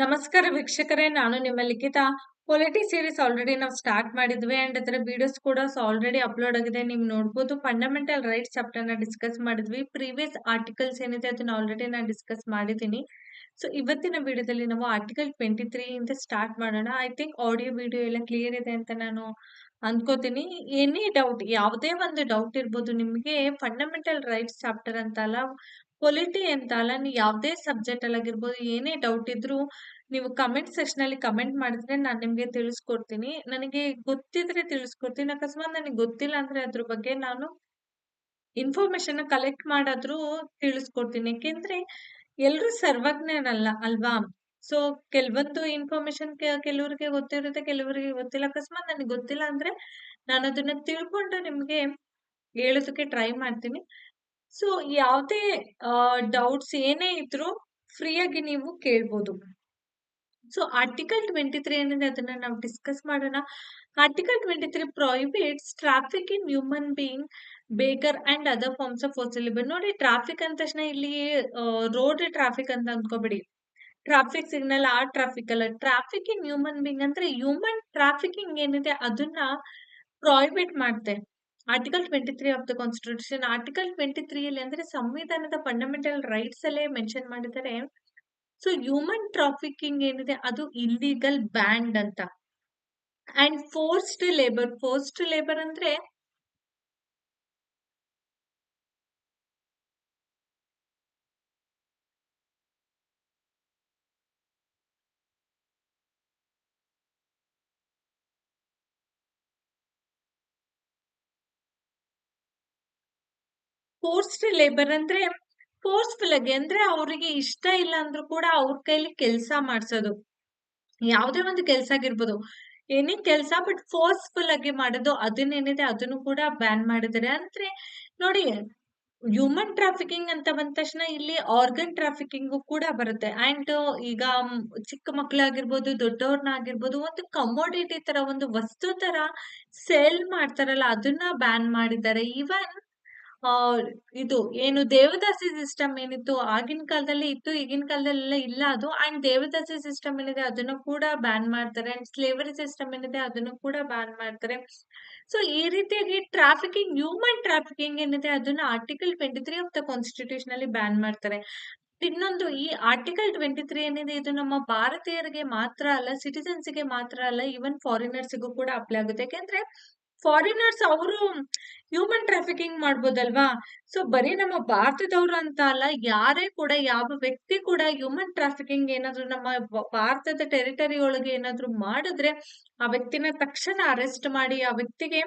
ನಮಸ್ಕಾರ ವೀಕ್ಷಕರೇ, ನಾನು ನಿಮ್ಮ ಲಿಖಿತ. ಪೊಲಿಟಿ ಸೀರೀಸ್ ಆಲ್ರೆಡಿ ನಾವು ಸ್ಟಾರ್ಟ್ ಮಾಡಿದ್ವಿ ಅಂಡ್ ಅದರ ವಿಡಿಯೋಸ್ ಕೂಡ ಆಲ್ರೆಡಿ ಅಪ್ಲೋಡ್ ಆಗಿದೆ. ನೀವು ನೋಡಬಹುದು ಫಂಡಮೆಂಟಲ್ ರೈಟ್ಸ್ ಚಾಪ್ಟರ್ನ ಡಿಸ್ಕಸ್ ಮಾಡಿದ್ವಿ. ಪ್ರೀವಿಯಸ್ ಆರ್ಟಿಕಲ್ಸ್ ಏನಿದೆ ಅದನ್ನ ಆಲ್ರೆಡಿ ನಾನು ಡಿಸ್ಕಸ್ ಮಾಡಿದ್ದೀನಿ. ಸೊ ಇವತ್ತಿನ ವಿಡಿಯೋದಲ್ಲಿ ನಾವು ಆರ್ಟಿಕಲ್ ಟ್ವೆಂಟಿ ತ್ರೀ ಇಂದ ಸ್ಟಾರ್ಟ್ ಮಾಡೋಣ. ಐ ಥಿಂಕ್ ಆಡಿಯೋ ವಿಡಿಯೋ ಎಲ್ಲ ಕ್ಲಿಯರ್ ಇದೆ ಅಂತ ನಾನು ಅನ್ಕೋತೀನಿ ಎನಿ ಡೌಟ್ ಯಾವುದೇ ಒಂದು ಡೌಟ್ ಇರ್ಬೋದು ನಿಮಗೆ ಫಂಡಮೆಂಟಲ್ ರೈಟ್ಸ್ ಚಾಪ್ಟರ್ ಅಂತ ಅಲ್ಲ ಪೊಲಿಟಿ ಅಂತ ಅಲ್ಲ, ನೀವು ಯಾವುದೇ ಸಬ್ಜೆಕ್ಟ್ ಅಲ್ಲಿ ಆಗಿರ್ಬೋದು, ಏನೇ ಡೌಟ್ ಇದ್ರೂ ನೀವು ಕಮೆಂಟ್ ಸೆಕ್ಷನ್ ಅಲ್ಲಿ ಕಮೆಂಟ್ ಮಾಡಿದ್ರೆ ನಾನು ನಿಮಗೆ ತಿಳಿಸ್ಕೊಡ್ತೀನಿ. ನನಗೆ ಗೊತ್ತಿದ್ರೆ ತಿಳಿಸ್ಕೊಡ್ತೀನಿ. ಅಕಸ್ಮಾತ್ ನನಗೆ ಗೊತ್ತಿಲ್ಲ ಅಂದ್ರೆ ಅದ್ರ ಬಗ್ಗೆ ನಾನು ಇನ್ಫಾರ್ಮೇಶನ್ ಕಲೆಕ್ಟ್ ಮಾಡಾದ್ರೂ ತಿಳಿಸ್ಕೊಡ್ತೀನಿ. ಯಾಕೆಂದ್ರೆ ಎಲ್ರು ಸರ್ವಜ್ಞರಲ್ಲ ಅಲ್ವಾ? ಸೊ ಕೆಲವೊಂದು ಇನ್ಫಾರ್ಮೇಶನ್ ಕೆಲವರಿಗೆ ಗೊತ್ತಿರುತ್ತೆ, ಕೆಲವರಿಗೆ ಗೊತ್ತಿಲ್ಲ. ಅಕಸ್ಮಾತ್ ನನಗೆ ಗೊತ್ತಿಲ್ಲ ಅಂದ್ರೆ ನಾನು ಅದನ್ನ ತಿಳ್ಕೊಂಡು ನಿಮ್ಗೆ ಹೇಳೋದಕ್ಕೆ ಟ್ರೈ ಮಾಡ್ತೀನಿ. ಸೊ ಯಾವುದೇ ಡೌಟ್ಸ್ ಏನೇ ಇದ್ರೂ ಫ್ರೀಯಾಗಿ ನೀವು ಕೇಳ್ಬೋದು. ಸೊ ಆರ್ಟಿಕಲ್ ಟ್ವೆಂಟಿ ತ್ರೀ ಏನಿದೆ ಅದನ್ನ ನಾವು ಡಿಸ್ಕಸ್ ಮಾಡೋಣ. Article twenty three prohibits traffic in human being begar and other forms of force labour ನೋಡಿ ಟ್ರಾಫಿಕ್ ಅಂದ ತಕ್ಷಣ ಇಲ್ಲಿ ರೋಡ್ ಟ್ರಾಫಿಕ್ ಅಂತ ಅನ್ಕೋಬೇಡಿ. ಟ್ರಾಫಿಕ್ ಸಿಗ್ನಲ್ ಆ ಟ್ರಾಫಿಕ್ ಅಲ್ಲ. ಟ್ರಾಫಿಕ್ ಇನ್ ಹ್ಯೂಮನ್ ಬೀಯಿಂಗ್ ಅಂದ್ರೆ ಹ್ಯೂಮನ್ ಟ್ರಾಫಿಕಿಂಗ್ ಏನಿದೆ, ಅದನ್ನ ಪ್ರೊಹಿಬಿಟ್ ಮಾಡುತ್ತೆ article twenty three of the constitution article twenty three ಅಲ್ಲಿ ಅಂದ್ರೆ ಸಂವಿಧಾನದ ಫಂಡಮೆಂಟಲ್ ರೈಟ್ಸ್ ಅಲ್ಲೇ ಮೆನ್ಷನ್ ಮಾಡಿದ್ದಾರೆ. ಸೊ ಹ್ಯೂಮನ್ ಟ್ರಾಫಿಕಿಂಗ್ ಏನಿದೆ? ಅದು ಇಲ್ಲಿಗಲ್ ಬ್ಯಾಂಡ್ ಅಂತ. And forced labour forced labour ಅಂದ್ರೆ ಫೋರ್ಸ್ಡ್ ಲೇಬರ್ ಅಂದ್ರೆ ಫೋರ್ಸ್ಫುಲ್ ಆಗಿ, ಅಂದ್ರೆ ಅವರಿಗೆ ಇಷ್ಟ ಇಲ್ಲ ಅಂದ್ರೂ ಕೂಡ ಅವ್ರ ಕೈಲಿ ಕೆಲಸ ಮಾಡ್ಸೋದು. ಯಾವುದೇ ಒಂದು ಕೆಲಸ ಆಗಿರ್ಬೋದು. ಏನೇ ಕೆಲಸ ಬಟ್ ಫೋರ್ಸ್ಫುಲ್ ಆಗಿ ಮಾಡೋದು ಅದನ್ನೇನಿದೆ ಅದನ್ನು ಕೂಡ ಬ್ಯಾನ್ ಮಾಡಿದ್ದಾರೆ. ಅಂದ್ರೆ ನೋಡಿ ಹ್ಯೂಮನ್ ಟ್ರಾಫಿಕಿಂಗ್ ಅಂತ ಬಂದ ತಕ್ಷಣ ಇಲ್ಲಿ ಆರ್ಗನ್ ಟ್ರಾಫಿಕಿಂಗ್ ಕೂಡ ಬರುತ್ತೆ. ಅಂಡ್ ಈಗ ಚಿಕ್ಕ ಮಕ್ಕಳಾಗಿರ್ಬೋದು ದೊಡ್ಡವ್ರನ್ನ ಆಗಿರ್ಬೋದು, ಒಂದು ಕಮೋಡಿಟಿ ತರ, ಒಂದು ವಸ್ತು ತರ ಸೇಲ್ ಮಾಡ್ತಾರಲ್ಲ, ಅದನ್ನ ಬ್ಯಾನ್ ಮಾಡಿದ್ದಾರೆ. ಈವನ್ ಇದು ಏನು ದೇವದಾಸಿ ಸಿಸ್ಟಮ್ ಏನಿತ್ತು, ಆಗಿನ ಕಾಲದಲ್ಲಿ ಇತ್ತು, ಈಗಿನ ಕಾಲದಲ್ಲೆಲ್ಲ ಇಲ್ಲ ಅದು. ಅಂಡ್ ದೇವದಾಸಿ ಸಿಸ್ಟಮ್ ಏನಿದೆ, ಅದನ್ನು ಕೂಡ ಬ್ಯಾನ್ ಮಾಡ್ತಾರೆ. ಅಂಡ್ ಸ್ಲೇವರಿ ಸಿಸ್ಟಮ್ ಏನಿದೆ, ಅದನ್ನು ಕೂಡ ಬ್ಯಾನ್ ಮಾಡ್ತಾರೆ. ಸೊ ಈ ರೀತಿಯಾಗಿ ಟ್ರಾಫಿಕಿಂಗ್ ಹ್ಯೂಮನ್ ಟ್ರಾಫಿಕಿಂಗ್ ಏನಿದೆ, ಅದನ್ನ article twenty three of the constitution ಅಲ್ಲಿ ಬ್ಯಾನ್ ಮಾಡ್ತಾರೆ. ಇನ್ನೊಂದು, ಈ ಆರ್ಟಿಕಲ್ ಟ್ವೆಂಟಿ ತ್ರೀ ಏನಿದೆ, ಇದು ನಮ್ಮ ಭಾರತೀಯರಿಗೆ ಮಾತ್ರ ಅಲ್ಲ ಸಿಟಿಸನ್ಸ್ಗೆ ಮಾತ್ರ ಅಲ್ಲ ಈವನ್ ಫಾರಿನರ್ಸ್ಗೂ ಕೂಡ ಅಪ್ಲೈ ಆಗುತ್ತೆ. ಯಾಕೆಂದ್ರೆ ಫಾರಿನರ್ಸ್ ಅವರು ಹ್ಯೂಮನ್ ಟ್ರಾಫಿಕಿಂಗ್ ಮಾಡ್ಬೋದಲ್ವಾ? ಸೊ ಬರೀ ನಮ್ಮ ಭಾರತದವ್ರು ಅಂತ ಅಲ್ಲ, ಯಾರೇ ಕೂಡ, ಯಾವ ವ್ಯಕ್ತಿ ಕೂಡ ಹ್ಯೂಮನ್ ಟ್ರಾಫಿಕಿಂಗ್ ಏನಾದ್ರು ನಮ್ಮ ಭಾರತದ ಟೆರಿಟರಿ ಒಳಗೆ ಏನಾದ್ರು ಮಾಡಿದ್ರೆ, ಆ ವ್ಯಕ್ತಿನ ತಕ್ಷಣ ಅರೆಸ್ಟ್ ಮಾಡಿ, ಆ ವ್ಯಕ್ತಿಗೆ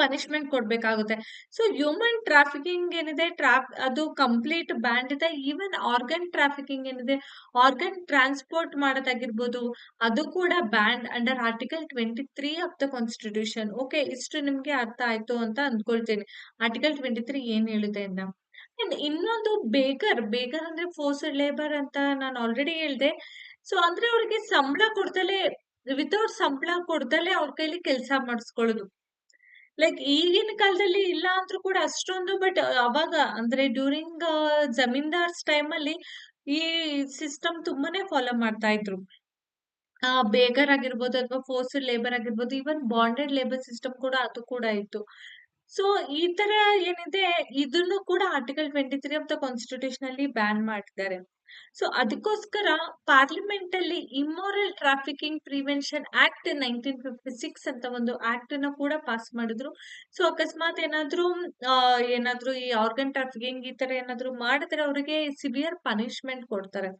ಪನಿಷ್ಮೆಂಟ್ ಕೊಡ್ಬೇಕಾಗುತ್ತೆ. ಸೊ ಹ್ಯೂಮನ್ ಟ್ರಾಫಿಕಿಂಗ್ ಏನಿದೆ ಟ್ರಾಫ್ ಅದು ಕಂಪ್ಲೀಟ್ ಬ್ಯಾಂಡ್ ಇದೆ. ಈವನ್ ಆರ್ಗನ್ ಟ್ರಾಫಿಕಿಂಗ್ ಏನಿದೆ ಆರ್ಗನ್ ಟ್ರಾನ್ಸ್ಪೋರ್ಟ್ ಮಾಡೋದಾಗಿರ್ಬೋದು, ಅದು ಕೂಡ banned under article twenty three of the constitution okay ಇಷ್ಟು ನಿಮ್ಗೆ ಅರ್ಥ ಆಯ್ತು ಅಂತ ಅಂದ್ಕೊಳ್ತೀನಿ. ಆರ್ಟಿಕಲ್ ಟ್ವೆಂಟಿ ತ್ರೀ ಏನ್ ಹೇಳುತ್ತೆ ಅಂತ. ಅಂಡ್ ಇನ್ನೊಂದು ಬೇಕರ್ ಬೇಕರ್ ಅಂದ್ರೆ ಫೋರ್ಸ್ಡ್ ಲೇಬರ್ ಅಂತ ನಾನು ಆಲ್ರೆಡಿ ಹೇಳಿದೆ. ಸೊ ಅಂದ್ರೆ ಅವ್ರಿಗೆ ಸಂಬಳ ಕೊಡ್ದಲೆ ವಿತೌಟ್ ಸಂಬಳ ಕೊಡ್ದಲೆ ಅವ್ರ ಕೈಲಿ ಕೆಲಸ ಮಾಡಿಸ್ಕೊಳ್ಳೋದು. ಲೈಕ್ ಈಗಿನ ಕಾಲದಲ್ಲಿ ಇಲ್ಲ ಅಂದ್ರೂ ಕೂಡ ಅಷ್ಟೊಂದು ಬಟ್ ಅವಾಗ ಅಂದ್ರೆ ಡ್ಯೂರಿಂಗ್ ಜಮೀನ್ದಾರ್ಸ್ ಟೈಮ್ ಅಲ್ಲಿ ಈ ಸಿಸ್ಟಮ್ ತುಂಬಾನೇ ಫಾಲೋ ಮಾಡ್ತಾ ಇದ್ರು. ಬೇಗರ್ ಆಗಿರ್ಬೋದು ಅಥವಾ ಫೋರ್ಸ್ಡ್ ಲೇಬರ್ ಆಗಿರ್ಬೋದು ಈವನ್ ಬಾಂಡೆಡ್ ಲೇಬರ್ ಸಿಸ್ಟಮ್ ಕೂಡ ಅದು ಕೂಡ ಇತ್ತು. ಸೊ ಈ ತರ ಏನಿದೆ, ಇದನ್ನು ಕೂಡ article twenty three of the constitution ಅಲ್ಲಿ ಬ್ಯಾನ್ ಮಾಡಿದ್ದಾರೆ ಸೊ ಅದಕ್ಕೋಸ್ಕರ ಪಾರ್ಲಿಮೆಂಟ್ ಅಲ್ಲಿ immoral trafficking prevention act nineteen fifty six ಅಂತ ಒಂದು ಆಕ್ಟ್ ಅನ್ನ ಕೂಡ ಪಾಸ್ ಮಾಡಿದ್ರು. ಸೊ ಅಕಸ್ಮಾತ್ ಏನಾದ್ರೂ ಏನಾದ್ರು ಈ ಆರ್ಗನ್ ಟ್ರಾಫಿಕಿಂಗ್ ಈ ತರ ಏನಾದ್ರು ಮಾಡಿದ್ರೆ ಅವರಿಗೆ ಸಿವಿಯರ್ ಪನಿಷ್ಮೆಂಟ್ ಕೊಡ್ತಾರೆ.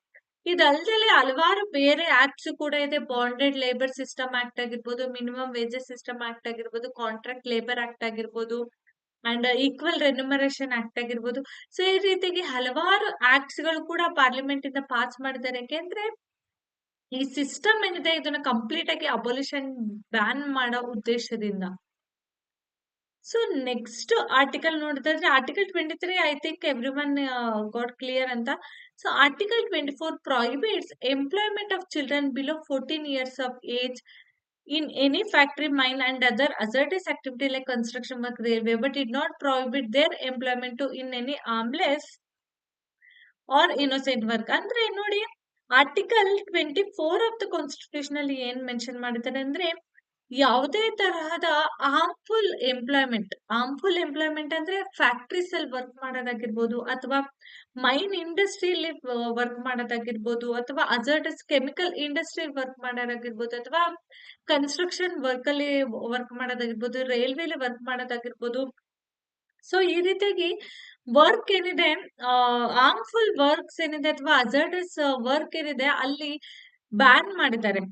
ಇದಲ್ದಲೆ ಹಲವಾರು ಬೇರೆ ಆಕ್ಟ್ಸ್ ಕೂಡ ಇದೆ. ಬಾಂಡೆಡ್ ಲೇಬರ್ ಸಿಸ್ಟಮ್ ಆಕ್ಟ್ ಆಗಿರ್ಬೋದು ಮಿನಿಮಮ್ ವೇಜಸ್ ಸಿಸ್ಟಮ್ ಆಕ್ಟ್ ಆಗಿರ್ಬೋದು ಕಾಂಟ್ರಾಕ್ಟ್ ಲೇಬರ್ ಆಕ್ಟ್ ಆಗಿರ್ಬೋದು. ಅಂಡ್ ಈಕ್ವಲ್ ರೆನ್ಯುಮರೇಷನ್ ಆಕ್ಟ್ ಆಗಿರ್ಬೋದು. ಸೊ, ಈ ರೀತಿಯಾಗಿ ಹಲವಾರು ಆಕ್ಟ್ಸ್ಗಳು ಕೂಡ ಪಾರ್ಲಿಮೆಂಟ್ ಇಂದ ಪಾಸ್ ಮಾಡಿದ್ದಾರೆ. ಯಾಕೆಂದ್ರೆ ಈ ಸಿಸ್ಟಮ್ ಏನಿದೆ, ಇದನ್ನ ಕಂಪ್ಲೀಟ್ ಆಗಿ ಅಬೊಲ್ಯೂಷನ್ ಬ್ಯಾನ್ ಮಾಡೋ ಉದ್ದೇಶದಿಂದ. ಸೊ, ನೆಕ್ಸ್ಟ್ ಆರ್ಟಿಕಲ್ ನೋಡಿದ್ರೆ, article twenty three I think everyone got clear ಅಂತ. So, article twenty four prohibits employment of children below fourteen years of age in any factory, mine, and other hazardous activity like construction work, railway, but did not prohibit their employment to in any harmless or innocent work. ಅಂದ್ರೆ ನೋಡಿ article twenty four of the constitution ಅಲ್ಲಿ ಏನ್ mention ಯಾವುದೇ ತರಹದ harmful employment harmful employment ಅಂದ್ರೆ factories ಅಲ್ಲಿ work ಮಾಡೋದಾಗಿರ್ಬೋದು ಅಥವಾ ಮೈನ್ ಇಂಡಸ್ಟ್ರಿಯಲ್ಲಿ ವರ್ಕ್ ಮಾಡೋದಾಗಿರ್ಬೋದು ಅಥವಾ ಅಜರ್ಟಸ್ ಕೆಮಿಕಲ್ ಇಂಡಸ್ಟ್ರಿಯಲ್ಲಿ ವರ್ಕ್ ಮಾಡೋದಾಗಿರ್ಬೋದು ಅಥವಾ ಕನ್ಸ್ಟ್ರಕ್ಷನ್ ವರ್ಕ್ ಅಲ್ಲಿ ವರ್ಕ್ ಮಾಡೋದಾಗಿರ್ಬೋದು ರೈಲ್ವೆಲಿ ವರ್ಕ್ ಮಾಡೋದಾಗಿರ್ಬೋದು. ಸೊ ಈ ರೀತಿಯಾಗಿ ವರ್ಕ್ ಏನಿದೆ ಆರ್ಮ್ಫುಲ್ ವರ್ಕ್ಸ್ ಏನಿದೆ ಅಥವಾ ಅಜರ್ಟಸ್ ವರ್ಕ್ ಏನಿದೆ ಅಲ್ಲಿ ಬ್ಯಾನ್ ಮಾಡಿದ್ದಾರೆ.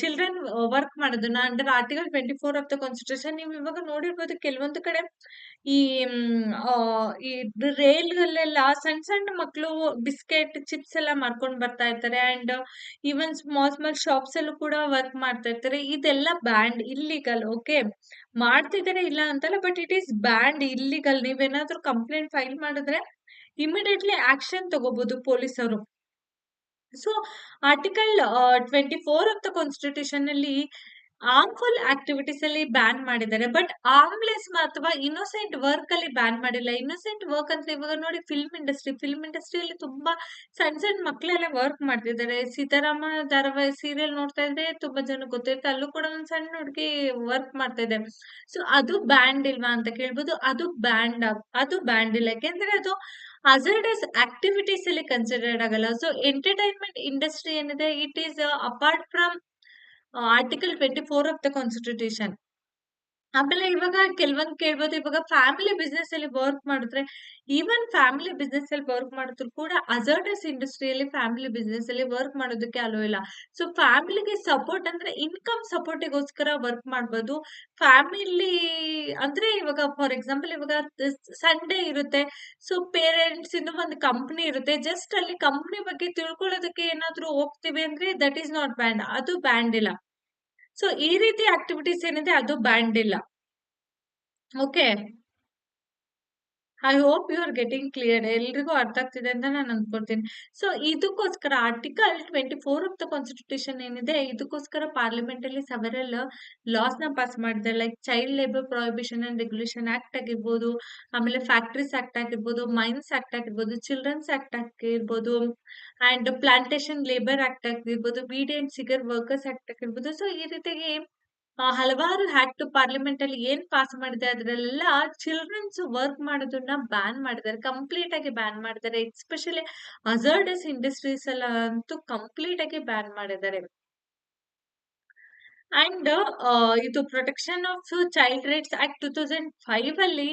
ಚಿಲ್ಡ್ರನ್ ವರ್ಕ್ ಮಾಡೋದನ್ನ under article twenty four of the constitution ನೀವು ಇವಾಗ ನೋಡಿರ್ಬೋದು ಕೆಲವೊಂದು ಕಡೆ ಈ ಈ ರೈಲ್ಗಳೆಲ್ಲ ಸಣ್ಣ ಸಣ್ಣ ಮಕ್ಕಳು ಬಿಸ್ಕೆಟ್ ಚಿಪ್ಸ್ ಎಲ್ಲ ಮಾರ್ಕೊಂಡು ಬರ್ತಾ ಇರ್ತಾರೆ and even small small shops ಅಲ್ಲೂ ಕೂಡ ವರ್ಕ್ ಮಾಡ್ತಾ ಇರ್ತಾರೆ. ಇದೆಲ್ಲ ಬ್ಯಾಂಡ್ ಇಲ್ಲಿಗಲ್ ಓಕೆ ಮಾಡ್ತಿದ್ದಾರೆ ಇಲ್ಲ ಅಂತಲ್ಲ but it is banned illegal ನೀವೇನಾದ್ರೂ ಕಂಪ್ಲೇಂಟ್ ಫೈಲ್ ಮಾಡಿದ್ರೆ ಇಮಿಡಿಯೇಟ್ಲಿ ಆಕ್ಷನ್ ತಗೋಬಹುದು ಪೊಲೀಸರು. So article twenty four of the constitution ಅಲ್ಲಿ ಆರ್ಮ್ಫುಲ್ ಆಕ್ಟಿವಿಟೀಸ್ ಅಲ್ಲಿ ಬ್ಯಾನ್ ಮಾಡಿದ್ದಾರೆ. ಬಟ್ ಆರ್ಮ್ಲೆಸ್ ಅಥವಾ ಇನ್ನೋಸೆಂಟ್ ವರ್ಕ್ ಅಲ್ಲಿ ಬ್ಯಾನ್ ಮಾಡಿಲ್ಲ. ಇನ್ನೋಸೆಂಟ್ ವರ್ಕ್ ಅಂದ್ರೆ ಇವಾಗ ನೋಡಿ ಫಿಲ್ಮ್ ಇಂಡಸ್ಟ್ರಿ ಫಿಲ್ಮ್ ಇಂಡಸ್ಟ್ರಿಯಲ್ಲಿ ತುಂಬಾ ಸಣ್ಣ ಸಣ್ಣ ಮಕ್ಕಳೆಲ್ಲ ವರ್ಕ್ ಮಾಡ್ತಿದ್ದಾರೆ. ಸೀತಾರಾಮ ಧಾರಾವಾಹಿ ಸೀರಿಯಲ್ ನೋಡ್ತಾ ಇದ್ರೆ ತುಂಬಾ ಜನ ಗೊತ್ತಿರುತ್ತೆ. ಅಲ್ಲೂ ಕೂಡ ಒಂದ್ ಸಣ್ಣ ಹುಡುಗಿ ವರ್ಕ್ ಮಾಡ್ತಾ ಇದೆ ಸೊ ಅದು ಬ್ಯಾಂಡ್ ಇಲ್ವಾ ಅಂತ ಕೇಳ್ಬೋದು. ಅದು ಬ್ಯಾಂಡ್ ಅದು ಬ್ಯಾಂಡ್ ಇಲ್ಲ. ಯಾಕೆಂದ್ರೆ ಅದು ಹಜರ್ಡಸ್ ಆಕ್ಟಿವಿಟೀಸ್ ಅಲ್ಲಿ ಕನ್ಸಿಡರ್ಡ್ ಆಗಲ್ಲ. ಸೊ ಎಂಟರ್ಟೈನ್ಮೆಂಟ್ ಇಂಡಸ್ಟ್ರಿ ಏನಿದೆ it is apart from article twenty four of the constitution ಆಮೇಲೆ ಇವಾಗ ಕೆಲವೊಂದು ಕೇಳ್ಬೋದು, ಇವಾಗ ಫ್ಯಾಮಿಲಿ ಬಿಸ್ನೆಸ್ ಅಲ್ಲಿ ವರ್ಕ್ ಮಾಡಿದ್ರೆ ಈವನ್ ಫ್ಯಾಮಿಲಿ ಬಿಸ್ನೆಸ್ ಅಲ್ಲಿ ವರ್ಕ್ ಮಾಡಿದ್ರು ಕೂಡ ಅಜರ್ಟಸ್ ಇಂಡಸ್ಟ್ರಿಯಲ್ಲಿ ಫ್ಯಾಮಿಲಿ ಬಿಸ್ನೆಸ್ ಅಲ್ಲಿ ವರ್ಕ್ ಮಾಡೋದಕ್ಕೆ ಅಲೋ ಇಲ್ಲ. ಸೊ ಫ್ಯಾಮಿಲಿಗೆ ಸಪೋರ್ಟ್ ಅಂದ್ರೆ ಇನ್ಕಮ್ ಸಪೋರ್ಟಿಗೋಸ್ಕರ ವರ್ಕ್ ಮಾಡ್ಬೋದು. ಫ್ಯಾಮಿಲಿ ಅಂದ್ರೆ ಇವಾಗ ಫಾರ್ ಎಕ್ಸಾಂಪಲ್ ಇವಾಗ ಸಂಡೇ ಇರುತ್ತೆ. ಸೊ ಪೇರೆಂಟ್ಸ್ ಇಂದ ಒಂದು ಕಂಪ್ನಿ ಇರುತ್ತೆ. ಜಸ್ಟ್ ಅಲ್ಲಿ ಕಂಪ್ನಿ ಬಗ್ಗೆ ತಿಳ್ಕೊಳ್ಳೋದಕ್ಕೆ ಏನಾದ್ರೂ ಹೋಗ್ತೀವಿ ಅಂದ್ರೆ ದಟ್ ಈಸ್ ನಾಟ್ ಬ್ಯಾಂಡ್ ಅದು ಬ್ಯಾಂಡ್ ಇಲ್ಲ. ಸೊ ಈ ರೀತಿ ಆಕ್ಟಿವಿಟೀಸ್ ಏನಿದೆ ಅದು ಬ್ಯಾಂಡ್ ಇಲ್ಲ. Okay I hope you are getting clear ಎಲ್ರಿಗೂ ಅರ್ಥ ಆಗ್ತಿದೆ ಅಂತ ನಾನು ಅನ್ಕೊಳ್ತೀನಿ. ಸೊ ಇದಕ್ಕೋಸ್ಕರ article twenty four of the constitution ಏನಿದೆ, ಇದಕ್ಕೋಸ್ಕರ ಪಾರ್ಲಿಮೆಂಟ್ ಅಲ್ಲಿ ಸೆವೆರಲ್ ಲಾಸ್ನ ಪಾಸ್ ಮಾಡಿದ್ದಾರೆ. Like child labour prohibition and regulation act ಆಗಿರ್ಬೋದು, ಆಮೇಲೆ ಫ್ಯಾಕ್ಟ್ರೀಸ್ ಆಕ್ಟ್ ಆಗಿರ್ಬೋದು ಮೈನ್ಸ್ ಆಕ್ಟ್ ಆಗಿರ್ಬೋದು ಚಿಲ್ಡ್ರನ್ಸ್ ಆಕ್ಟ್ ಆಗಿರ್ಬೋದು ಅಂಡ್ ಪ್ಲಾಂಟೇಶನ್ ಲೇಬರ್ ಆಕ್ಟ್ ಆಗಿರ್ಬೋದು beedi and cigar workers act ಆಗಿರ್ಬೋದು. ಸೊ ಈ ರೀತಿಯಾಗಿ ಹಲವಾರು ಆಕ್ಟ್ ಪಾರ್ಲಿಮೆಂಟ್ ಅಲ್ಲಿ ಏನ್ ಪಾಸ್ ಮಾಡಿದೆ ಅದ್ರೆಲ್ಲ ಚಿಲ್ಡ್ರನ್ಸ್ ವರ್ಕ್ ಮಾಡೋದನ್ನ ಬ್ಯಾನ್ ಮಾಡಿದ್ದಾರೆ ಕಂಪ್ಲೀಟ್ ಆಗಿ ಬ್ಯಾನ್ ಮಾಡಿದ್ದಾರೆ. ಎಸ್ಪೆಷಲಿ ಅಜರ್ಡಸ್ ಇಂಡಸ್ಟ್ರೀಸ್ ಎಲ್ಲ ಅಂತೂ ಕಂಪ್ಲೀಟ್ ಆಗಿ ಬ್ಯಾನ್ ಮಾಡಿದ್ದಾರೆ. ಅಂಡ್ ಇದು protection of child rights act two thousand five ಅಲ್ಲಿ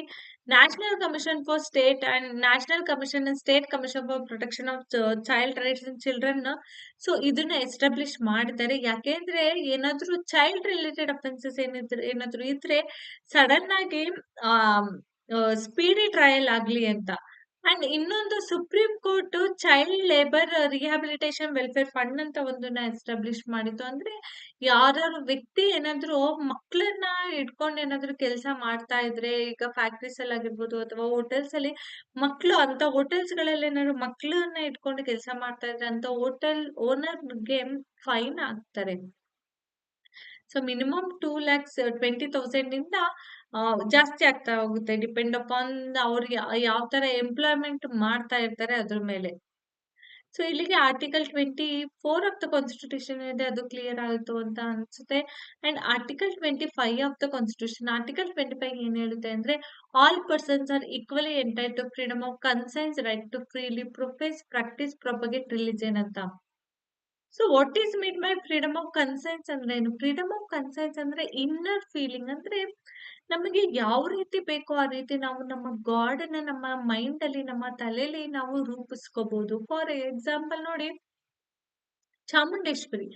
national commission for state and national commission and state commission for protection of child rights and children so ಇದನ್ನ establish ಮಾಡ್ತಾರೆ ಯಾಕೆಂದ್ರೆ ಏನಾದ್ರೂ ಚೈಲ್ಡ್ ರಿಲೇಟೆಡ್ ಅಫೆನ್ಸಸ್ ಏನಿದ್ರೆ, ಏನಾದ್ರೂ ಇದ್ರೆ sudden ಆಗಿ speedy trial ಆಗ್ಲಿ ಅಂತ. ಅಂಡ್ ಇನ್ನೊಂದು supreme court child labour rehabilitation welfare fund ಅಂತ ಒಂದನ್ನ ಎಸ್ಟಾಬ್ಲಿಷ್ ಮಾಡಿತ್ತು. ಅಂದ್ರೆ ಯಾರು ವ್ಯಕ್ತಿ ಏನಾದ್ರು ಮಕ್ಕಳನ್ನ ಇಟ್ಕೊಂಡು ಏನಾದ್ರು ಕೆಲಸ ಮಾಡ್ತಾ ಇದ್ರೆ, ಈಗ ಫ್ಯಾಕ್ಟ್ರೀಸ್ ಅಲ್ಲಿ ಆಗಿರ್ಬೋದು ಅಥವಾ ಹೋಟೆಲ್ಸ್ ಅಲ್ಲಿ ಮಕ್ಕಳು ಅಂತ ಹೋಟೆಲ್ಸ್ಗಳಲ್ಲಿ ಏನಾದ್ರು ಮಕ್ಕಳನ್ನ ಇಟ್ಕೊಂಡು ಕೆಲಸ ಮಾಡ್ತಾ ಇದ್ರೆ ಅಂತ ಹೋಟೆಲ್ ಓನರ್ಗೆ ಫೈನ್ ಆಗ್ತಾರೆ. So minimum two lakhs twenty thousand ಇಂದ ಜಾಸ್ತಿ ಆಗ್ತಾ ಹೋಗುತ್ತೆ. ಡಿಪೆಂಡ್ ಅಪಾನ್ ಅವ್ರಿಗೆ ಯಾವ ತರ ಎಂಪ್ಲಾಯ್ಮೆಂಟ್ ಮಾಡ್ತಾ ಇರ್ತಾರೆ ಅದ್ರ ಮೇಲೆ. ಸೊ ಇಲ್ಲಿಗೆ article twenty four of the constitution ಇದೆ, ಅದು ಕ್ಲಿಯರ್ ಆಯಿತು ಅಂತ ಅನ್ಸುತ್ತೆ. And article twenty five of the constitution article twenty five ಏನ್ ಹೇಳುತ್ತೆ ಅಂದ್ರೆ all persons are equally entitle to freedom of conscience right to freely profess practise propagate religion ಅಂತ. So what is mean by freedom of conscience ಅಂದ್ರೆ ಏನು freedom of conscience ಅಂದ್ರೆ inner feeling ಅಂದ್ರೆ ನಮಗೆ ಯಾವ ರೀತಿ ಬೇಕೋ ಆ ರೀತಿ ನಾವು ನಮ್ಮ ಗಾಡನ್ನ ನಮ್ಮ ಮೈಂಡ್ ಅಲ್ಲಿ, ನಮ್ಮ ತಲೆಯಲ್ಲಿ ನಾವು ರೂಪಿಸ್ಕೋಬಹುದು ಫಾರ್ ಎಕ್ಸಾಂಪಲ್ ನೋಡಿ, ಚಾಮುಂಡೇಶ್ವರಿ.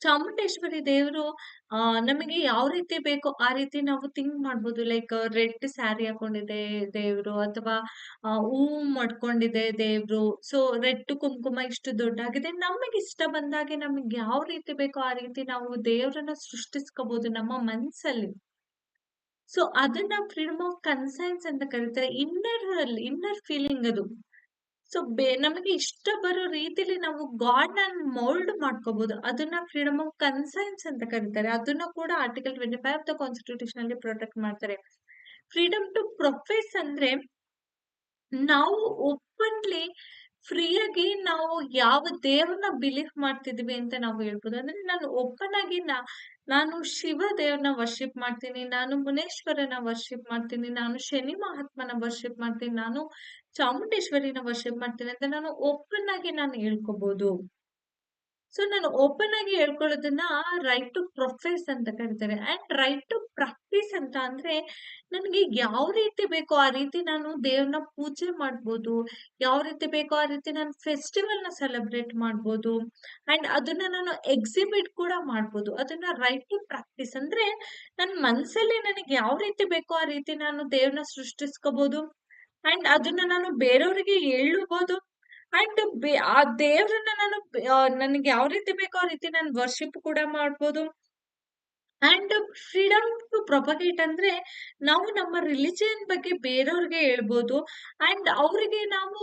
ಚಾಮುಂಡೇಶ್ವರಿ ದೇವರು, ಆ, ನಮಗೆ ಯಾವ ರೀತಿ ಬೇಕೋ ಆ ರೀತಿ ನಾವು ಥಿಂಕ್ ಮಾಡ್ಬೋದು. ಲೈಕ್ ರೆಡ್ ಸ್ಯಾರಿ ಹಾಕೊಂಡಿದೆ ದೇವ್ರು ಅಥವಾ ಹೂ ಮಡ್ಕೊಂಡಿದೆ ಮಾಡ್ಕೊಂಡಿದೆ ದೇವ್ರು. ಸೊ ರೆಡ್ ಕುಂಕುಮ ಇಷ್ಟು ದೊಡ್ಡಾಗಿದೆ. ನಮಗೆ ಇಷ್ಟ ಬಂದಾಗೆ ನಮಗೆ ಯಾವ ರೀತಿ ಬೇಕೋ ಆ ರೀತಿ ನಾವು ದೇವ್ರನ್ನ ಸೃಷ್ಟಿಸ್ಕೋಬಹುದು ನಮ್ಮ ಮನ್ಸಲ್ಲಿ. ಸೊ ಅದನ್ನ ಫ್ರೀಡಮ್ ಆಫ್ ಕನ್ಸೈನ್ಸ್ ಅಂತ ಕರೀತಾರೆ. ಇನ್ನರ್ ಇನ್ನರ್ ಫೀಲಿಂಗ್ ಅದು. ಸೊ ಬೇ, ನಮಗೆ ಇಷ್ಟ ಬರೋ ರೀತಿಲಿ ನಾವು ಗಾಡ್ನ ಮೋಲ್ಡ್ ಮಾಡ್ಕೋಬಹುದು ಅದನ್ನ ಫ್ರೀಡಮ್ ಆಫ್ ಕನ್ಸೈನ್ಸ್ ಅಂತ ಕರೀತಾರೆ. ಅದನ್ನ ಕೂಡ article twenty five of the constitution ಅಲ್ಲಿ ಪ್ರೊಟೆಕ್ಟ್ ಮಾಡ್ತಾರೆ. ಫ್ರೀಡಮ್ ಟು ಪ್ರೊಫೆಸ್ ಅಂದ್ರೆ ನಾವು ಓಪನ್ಲಿ ಫ್ರೀಯಾಗಿ ನಾವು ಯಾವ ದೇವ್ರನ್ನ ಬಿಲೀವ್ ಮಾಡ್ತಿದ್ವಿ ಅಂತ ನಾವು ಹೇಳ್ಬೋದು. ಅಂದ್ರೆ ನಾನು ಓಪನ್ ಆಗಿ ನಾ ನಾನು ಶಿವ ದೇವ್ರನ್ನ ವರ್ಷಿಪ್ ಮಾಡ್ತೀನಿ. ನಾನು ಮುನೇಶ್ವರನ ವರ್ಷಿಪ್ ಮಾಡ್ತೀನಿ. ನಾನು ಶನಿ ಮಹಾತ್ಮನ ವರ್ಷಿಪ್ ಮಾಡ್ತೀನಿ. ನಾನು ಚಾಮುಂಡೇಶ್ವರಿನ ವರ್ಷಿಪ್ ಮಾಡ್ತೀನಿ ಅಂತ ನಾನು ಓಪನ್ ಆಗಿ ನಾನು ಹೇಳ್ಕೋಬಹುದು. ಸೊ ನಾನು ಓಪನ್ ಆಗಿ ಹೇಳ್ಕೊಳ್ಳೋದನ್ನ ರೈಟ್ ಟು ಪ್ರೊಫೆಸ್ ಅಂತ ಕರೀತಾರೆ. ಅಂಡ್ ರೈಟ್ ಟು ಪ್ರಾಕ್ಟೀಸ್ ಅಂತ ಅಂದ್ರೆ ನನಗೆ ಯಾವ ರೀತಿ ಬೇಕೋ ಆ ರೀತಿ ನಾನು ದೇವ್ರನ್ನ ಪೂಜೆ ಮಾಡ್ಬೋದು. ಯಾವ ರೀತಿ ಬೇಕೋ ಆ ರೀತಿ ನಾನು ಫೆಸ್ಟಿವಲ್ನ ಸೆಲೆಬ್ರೇಟ್ ಮಾಡ್ಬೋದು. ಅಂಡ್ ಅದನ್ನ ನಾನು ಎಕ್ಸಿಬಿಟ್ ಕೂಡ ಮಾಡ್ಬೋದು. ಅದನ್ನ ರೈಟ್ ಟು ಪ್ರಾಕ್ಟೀಸ್ ಅಂದ್ರೆ ನನ್ನ ಮನಸ್ಸಲ್ಲಿ ನನಗೆ ಯಾವ ರೀತಿ ಬೇಕೋ ಆ ರೀತಿ ನಾನು ದೇವ್ರನ್ನ ಸೃಷ್ಟಿಸ್ಕೋಬಹುದು. ಅಂಡ್ ಅದನ್ನ ನಾನು ಬೇರೆಯವರಿಗೆ ಹೇಳಬಹುದು ಅಂಡ್ ಆ ದೇವ್ರನ್ನ ನಾನು ನನಗೆ ಯಾವ ರೀತಿ ಬೇಕೋ ಆ ರೀತಿ ನಾನು ವರ್ಷಿಪ್ ಕೂಡ ಮಾಡ್ಬೋದು. ಅಂಡ್ ಫ್ರೀಡಮ್ ಟು ಪ್ರೊಪಗೇಟ್ ಅಂದ್ರೆ ನಾವು ನಮ್ಮ ರಿಲಿಜಿಯನ್ ಬಗ್ಗೆ ಬೇರೆಯವ್ರಿಗೆ ಹೇಳ್ಬೋದು. ಅಂಡ್ ಅವರಿಗೆ ನಾವು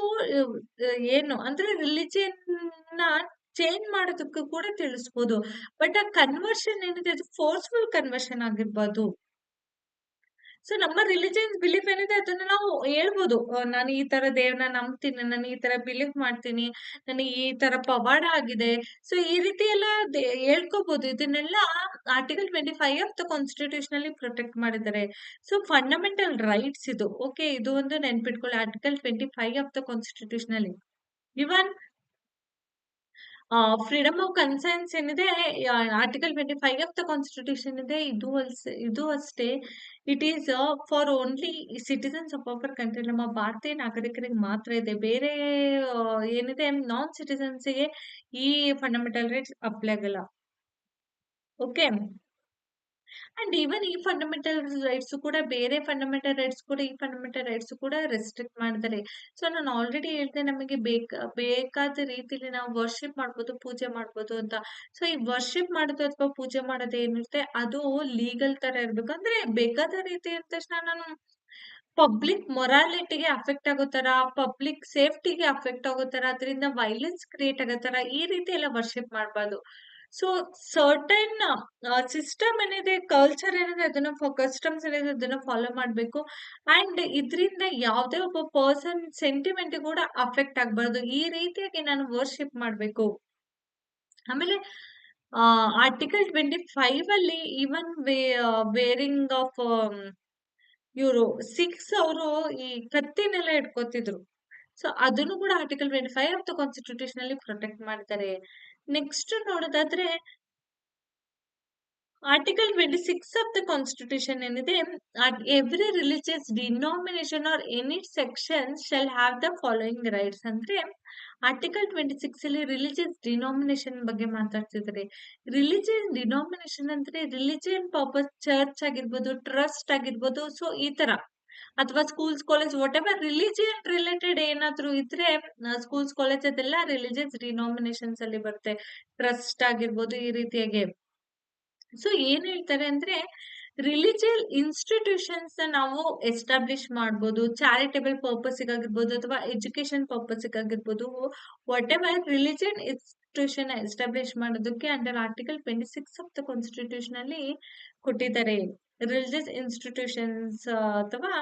ಏನು ಅಂದ್ರೆ ರಿಲಿಜಿಯನ್‌ನ ಚೇಂಜ್ ಮಾಡೋದಕ್ಕೂ ಕೂಡ ತಿಳಿಸ್ಬೋದು. ಬಟ್ ಆ ಕನ್ವರ್ಷನ್ ಏನಿದೆ, ಅದು ಫೋರ್ಸ್‌ಫುಲ್ ಕನ್ವರ್ಷನ್ ಆಗಿರ್ಬಾರ್ದು. ಸೊ ನಮ್ಮ ರಿಲಿಜಿಯನ್ ಬಿಲೀಫ್ ಏನಿದೆ ಅದನ್ನ ನಾವು ಹೇಳ್ಬೋದು. ನಾನು ಈ ತರ ದೇವ್ರನ್ನ ನಂಬ್ತೀನಿ. ನಾನು ಈ ತರ ಬಿಲೀಫ್ ಮಾಡ್ತೀನಿ. ನನಗೆ ಈ ತರ ಪವಾಡ ಆಗಿದೆ. ಸೊ ಈ ರೀತಿ ಎಲ್ಲ ಹೇಳ್ಕೋಬಹುದು. ಇದನ್ನೆಲ್ಲ ಆರ್ಟಿಕಲ್ 25 ಆಫ್ ದ ಕಾನ್ಸ್ಟಿಟ್ಯೂಷನ್ ಅಲ್ಲಿ ಪ್ರೊಟೆಕ್ಟ್ ಮಾಡಿದ್ದಾರೆ. ಸೊ ಫಂಡಮೆಂಟಲ್ ರೈಟ್ಸ್ ಇದು. ಓಕೆ ಇದು ಒಂದು ನೆನ್ಪಿಟ್ಕೊಳ್ಳಿ. ಆರ್ಟಿಕಲ್ 25 ಆಫ್ ದ ಕಾನ್ಸ್ಟಿಟ್ಯೂಷನ್ ಅಲ್ಲಿ even ah, freedom of concerns ಏನಿದೆ article twenty five of the constitution ಇದೆ. ಇದು ಅಲ್ಸ್ ಇದು ಅಷ್ಟೇ it is for only citizens of our country ನಮ್ಮ ಭಾರತೀಯ ನಾಗರಿಕರಿಗೆ ಮಾತ್ರ ಇದೆ. ಬೇರೆ ಏನಿದೆ ನಾನ್ ಸಿಟಿಸನ್ಸ್ಗೆ ಈ ಫಂಡಮೆಂಟಲ್ ರೈಟ್ಸ್ ಅಪ್ಲೈ ಆಗಲ್ಲ. ಓಕೆ. ಅಂಡ್ ಈವನ್ ಈ ಫಂಡಮೆಂಟಲ್ ರೈಟ್ಸ್ ಕೂಡ ಬೇರೆ ಫಂಡಮೆಂಟಲ್ ರೈಟ್ಸ್ ಕೂಡ ಈ ಫಂಡಮೆಂಟಲ್ ರೈಟ್ಸ್ ಕೂಡ ರೆಸ್ಟ್ರಿಕ್ಟ್ ಮಾಡಿದ್ದಾರೆ. ಸೊ ನಾನು ಆಲ್ರೆಡಿ ಹೇಳ್ದೆ ನಮಗೆ ಬೇಕ ಬೇಕಾದ ರೀತಿಲಿ ನಾವು ವರ್ಷಿಪ್ ಮಾಡ್ಬೋದು, ಪೂಜೆ ಮಾಡ್ಬೋದು ಅಂತ. ಸೊ ಈ ವರ್ಷಿಪ್ ಮಾಡೋದು ಅಥವಾ ಪೂಜೆ ಮಾಡೋದು ಏನಿರುತ್ತೆ ಅದು ಲೀಗಲ್ ತರ ಇರ್ಬೇಕು. ಅಂದ್ರೆ ಬೇಕಾದ ರೀತಿ ಅಂದ ತಕ್ಷಣ ನಾನು ಪಬ್ಲಿಕ್ ಮೊರಾಲಿಟಿಗೆ ಅಫೆಕ್ಟ್ ಆಗೋ ತರ, ಪಬ್ಲಿಕ್ ಸೇಫ್ಟಿಗೆ ಅಫೆಕ್ಟ್ ಆಗೋ ತರ, ಅದರಿಂದ ವೈಲೆನ್ಸ್ ಕ್ರಿಯೇಟ್ ಆಗೋ ತರ ಈ ರೀತಿ ಎಲ್ಲ ವರ್ಷಿಪ್ ಮಾಡ್ಬಾರ್ದು. ಸೊ ಸರ್ಟನ್ ಸಿಸ್ಟಮ್ ಏನಿದೆ, ಕಲ್ಚರ್ ಏನಿದೆ ಅದನ್ನ ಕಸ್ಟಮ್ಸ್ ಏನಿದೆ ಅದನ್ನ ಫಾಲೋ ಮಾಡಬೇಕು ಅಂಡ್ ಇದ್ರಿಂದ ಯಾವುದೇ ಒಬ್ಬ ಪರ್ಸನ್ ಸೆಂಟಿಮೆಂಟ್ ಕೂಡ ಅಫೆಕ್ಟ್ ಆಗ್ಬಾರ್ದು. ಈ ರೀತಿಯಾಗಿ ನಾನು ವರ್ಷಿಪ್ ಮಾಡಬೇಕು ಆಮೇಲೆ ಆರ್ಟಿಕಲ್ ಆರ್ಟಿಕಲ್ 25 ಅಲ್ಲಿ ಈವನ್ ವೇ ವೇರಿಂಗ್ ಆಫ್ ಇವರು ಸಿಕ್ಸ್ ಅವರು ಈ ಕತ್ತಿನೆಲ್ಲ ಇಟ್ಕೋತಿದ್ರು ಸೊ ಅದನ್ನು ಕೂಡ ಆರ್ಟಿಕಲ್ 25 ಆಫ್ ದ ಕಾನ್ಸ್ಟಿಟ್ಯೂಷನಲ್ಲಿ ಪ್ರೊಟೆಕ್ಟ್ ಮಾಡಿದ್ದಾರೆ. ನೆಕ್ಸ್ಟ್ ನೋಡೋದಾದ್ರೆ ಆರ್ಟಿಕಲ್ 26 ಆಫ್ ದ ಕಾನ್ಸ್ಟಿಟ್ಯೂಷನ್ ಏನಿದೆ every religious denomination or any section shall have the following rights ಅಂದ್ರೆ ಆರ್ಟಿಕಲ್ 26 ಅಲ್ಲಿ ರಿಲಿಜಿಯಸ್ ಡಿನಾಮಿನೇಷನ್ ಬಗ್ಗೆ ಮಾತಾಡ್ತಿದ್ದಾರೆ. ರಿಲಿಜಿಯನ್ ಡಿನಾಮಿನೇಷನ್ ಅಂದ್ರೆ ರಿಲಿಜಿಯನ್ ಪರ್ಪಸ್ ಚರ್ಚ್ ಆಗಿರ್ಬೋದು, ಟ್ರಸ್ಟ್ ಆಗಿರ್ಬೋದು. ಸೊ ಈ ತರ ಅಥವಾ schools, college whatever religion related ಏನಾದ್ರು ಇದ್ರೆ ಸ್ಕೂಲ್ಸ್, ಕಾಲೇಜ್ ಅದೆಲ್ಲ ರಿಲಿಜಿಯಸ್ ಡಿನಾಮಿನೇಷನ್ಸ್ ಅಲ್ಲಿ ಬರುತ್ತೆ. ಟ್ರಸ್ಟ್ ಆಗಿರ್ಬೋದು ಈ ರೀತಿಯಾಗಿ. ಸೊ ಏನ್ ಹೇಳ್ತಾರೆ ಅಂದ್ರೆ ರಿಲಿಜಿಯಲ್ ಇನ್ಸ್ಟಿಟ್ಯೂಷನ್ಸ್ ನಾವು ಎಸ್ಟಾಬ್ಲಿಷ್ ಮಾಡ್ಬೋದು. ಚಾರಿಟಬಲ್ ಪರ್ಪಸ್‌ಗಾಗಿರ್ಬೋದು ಅಥವಾ ಎಜುಕೇಶನ್ ಪರ್ಪಸ್ ಪರ್ಪಸ್‌ಗಾಗಿರ್ಬೋದು. Whatever religion institution establish ಮಾಡೋದಕ್ಕೆ under article 26 of the constitution ಅಲ್ಲಿ ಕೊಟ್ಟಿದ್ದಾರೆ. ರಿಲಿಜಿಯಸ್ ಇನ್ಸ್ಟಿಟ್ಯೂಷನ್ಸ್ ಅಥವಾ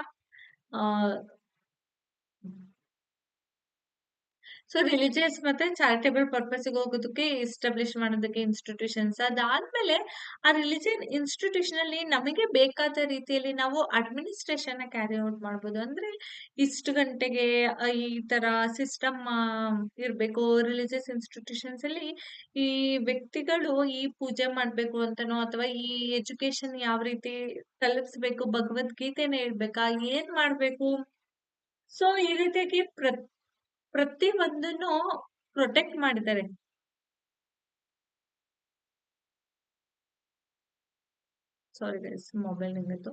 嗯 ಸೊ ರಿಲಿಜಿಯಸ್ ಮತ್ತೆ ಚಾರಿಟೇಬಲ್ ಪರ್ಪಸ್‌ಗೆ ಹೋಗೋದಕ್ಕೆ ಎಸ್ಟಾಬ್ಲಿಷ್ ಮಾಡೋದಕ್ಕೆ ಇನ್ಸ್ಟಿಟ್ಯೂಷನ್ಸ್. ಅದಾದ್ಮೇಲೆ ಆ ರಿಲಿಜಿಯನ್ ಇನ್ಸ್ಟಿಟ್ಯೂಷನ್ ಅಲ್ಲಿ ನಮಗೆ ಬೇಕಾದ ರೀತಿಯಲ್ಲಿ ನಾವು ಅಡ್ಮಿನಿಸ್ಟ್ರೇಷನ್ ಕ್ಯಾರಿ ಔಟ್ ಮಾಡ್ಬೋದು. ಅಂದ್ರೆ ಇಷ್ಟು ಗಂಟೆಗೆ ಈ ತರ ಸಿಸ್ಟಮ್ ಇರಬೇಕು ರಿಲಿಜಿಯಸ್ ಇನ್ಸ್ಟಿಟ್ಯೂಷನ್ಸ್ ಅಲ್ಲಿ ಈ ವ್ಯಕ್ತಿಗಳು ಈ ಪೂಜೆ ಮಾಡ್ಬೇಕು ಅಂತನೋ ಅಥವಾ ಈ ಎಜುಕೇಶನ್ ಯಾವ ರೀತಿ ತಲುಪಿಸ್ಬೇಕು, ಭಗವದ್ಗೀತೆನ ಇರ್ಬೇಕಾ ಏನ್ ಮಾಡ್ಬೇಕು? ಸೊ ಈ ರೀತಿಯಾಗಿ ಪ್ರತ್ ಪ್ರತಿ ಒಂದನ್ನು ಪ್ರೊಟೆಕ್ಟ್ ಮಾಡಿದ್ದಾರೆ. ಸಾರಿ ಗೈಸ್ ಮೊಬೈಲ್ ನಿಂಗಿತ್ತು